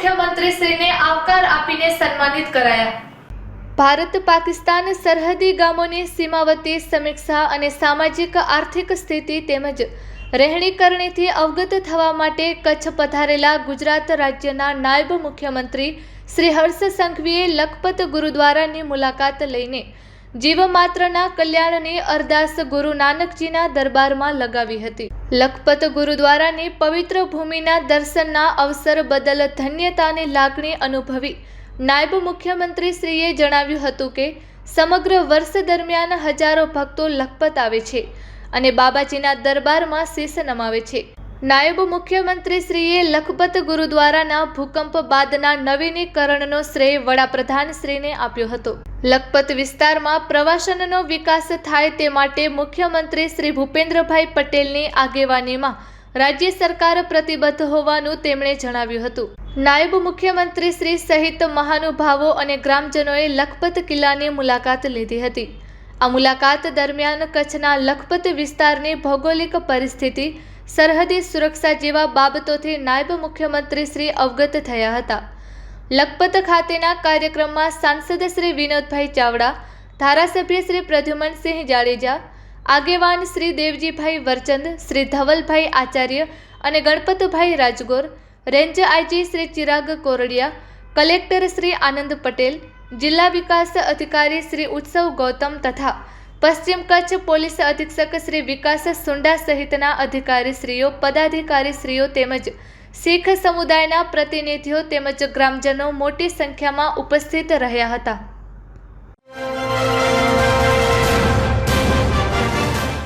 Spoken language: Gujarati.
મુખ્યમંત્રીશ્રીને આવકાર આપીને સન્માનિત કરાયા. ભારત પાકિસ્તાન સરહદી ગામોની સીમાવતી સમીક્ષા અને સામાજિક આર્થિક સ્થિતિ તેમજ રહેણીકરણીથી અવગત થવા માટે કચ્છ પધારેલા ગુજરાત રાજ્યના નાયબ મુખ્યમંત્રી શ્રી હર્ષ સંઘવીએ લખપત ગુરુદ્વારાની મુલાકાત લઈને જીવમાત્રના કલ્યાણની અરદાસ ગુરુ નાનકજીના દરબારમાં લગાવી હતી. લખપત ગુરુદ્વારાની પવિત્ર ભૂમિના દર્શનના અવસર બદલ ધન્યતાની લાગણી અનુભવી નાયબ મુખ્યમંત્રીશ્રીએ જણાવ્યું હતું કે, સમગ્ર વર્ષ દરમિયાન હજારો ભક્તો લખપત આવે છે અને બાબાજીના દરબારમાં શીશ નમાવે છે. નાયબ મુખ્યમંત્રીશ્રીએ લખપત ગુરુદ્વારાના ભૂકંપ બાદના નવીનીકરણનો શ્રેય વડાપ્રધાનશ્રીને આપ્યો હતો. લખપત વિસ્તારમાં પ્રવાસનનો વિકાસ થાય તે માટે મુખ્યમંત્રી શ્રી ભૂપેન્દ્રભાઈ પટેલની આગેવાનીમાં રાજ્ય સરકાર પ્રતિબદ્ધ હોવાનું તેમણે જણાવ્યું હતું. નાયબ મુખ્યમંત્રી શ્રી સહિત મહાનુભાવો અને ગ્રામજનોએ લખપત કિલ્લાની મુલાકાત લીધી હતી. આ મુલાકાત દરમિયાન કચ્છના લખપત વિસ્તારની ભૌગોલિક પરિસ્થિતિ, સરહદી સુરક્ષા જેવા બાબતોથી નાયબ મુખ્યમંત્રી શ્રી અવગત થયા હતા. લખપત ખાતેના કાર્યક્રમમાં સાંસદ શ્રી વિનોદભાઈ ચાવડા, ધારાસભ્ય શ્રી પ્રદ્યુમનસિંહ જાડેજા, આગેવાન શ્રી દેવજીભાઈ વરચંદ, શ્રી ધવલભાઈ આચાર્ય અને Ganpatbhai Rajgor, range IG Shri Chirag Kordiya, collector Shri Anand Patel, જિલ્લા વિકાસ અધિકારી શ્રી ઉત્સવ ગૌતમ તથા પશ્ચિમ કચ્છ પોલીસ અધિક્ષક શ્રી વિકાસ સુંડા સહિતના અધિકારીશ્રીઓ, પદાધિકારીશ્રીઓ તેમજ શીખ સમુદાયના પ્રતિનિધિઓ તેમજ ગ્રામજનો મોટી સંખ્યામાં ઉપસ્થિત રહ્યા હતા.